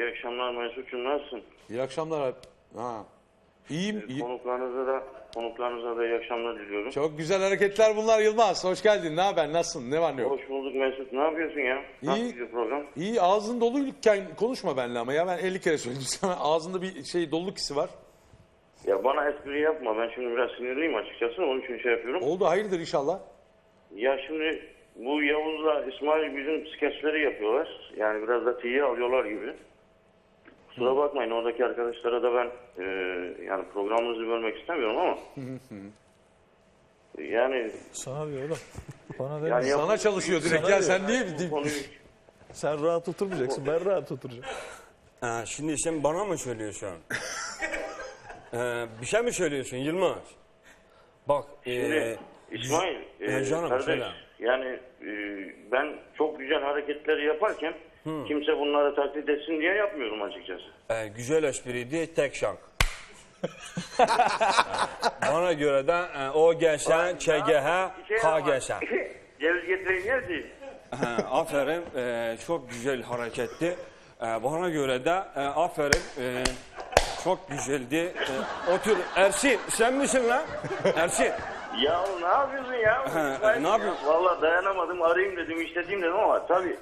İyi akşamlar Mesut'cum nasılsın? İyi akşamlar abi. Ha. İyiyim. iyi. Konuklarınıza da konuklarınıza da iyi akşamlar diliyorum. Çok güzel hareketler bunlar Yılmaz. Hoş geldin. Ne haber? Nasılsın? Ne var ne yok? Hoş bulduk Mesut. Ne yapıyorsun ya? Nasıl İyi. gidiyor program? İyi ağzın doluyken konuşma benimle ama ya ben 50 kere söyledim sana. Ağzında bir şey doluluk hissi var. Ya bana espri yapma. Ben şimdi biraz sinirliyim açıkçası. Onun için şey yapıyorum. Oldu hayırdır inşallah. Ya şimdi bu Yavuz'la İsmail bizim skeçleri yapıyorlar. Yani biraz da tiye alıyorlar gibi. Kusura bakmayın oradaki arkadaşlara da ben e, yani programınızı bölmek istemiyorum ama yani Sana diyor oğlum. Bana yani deme. Sana çalışıyor direkt Sana ya sen niye? bu konuyu Sen rahat oturmayacaksın. Ben rahat oturacağım. Ha, şimdi sen bana mı söylüyorsun? Ee, bir şey mi söylüyorsun Yılmaz? Bak, Şimdi ee, İsmail, e, canım, kardeş, söyle. Yani e, ben çok güzel hareketleri yaparken kimse bunları taklit etsin diye yapmıyorum açıkçası. e, güzel espriydi, tek şank. bana göre de e, o gelsen, ÇGH, K gelsen. Ceviz getireyim yerdi. Ha, aferin, e, çok güzel hareketti. E, bana göre de e, aferin, e, çok güzeldi. E, otur, Ersin, sen misin lan? Ersin. Ya ne yapıyorsun ya? Ne ya, yapıyorsun? Vallahi dayanamadım arayayım dedim işleteyim dedim ama tabii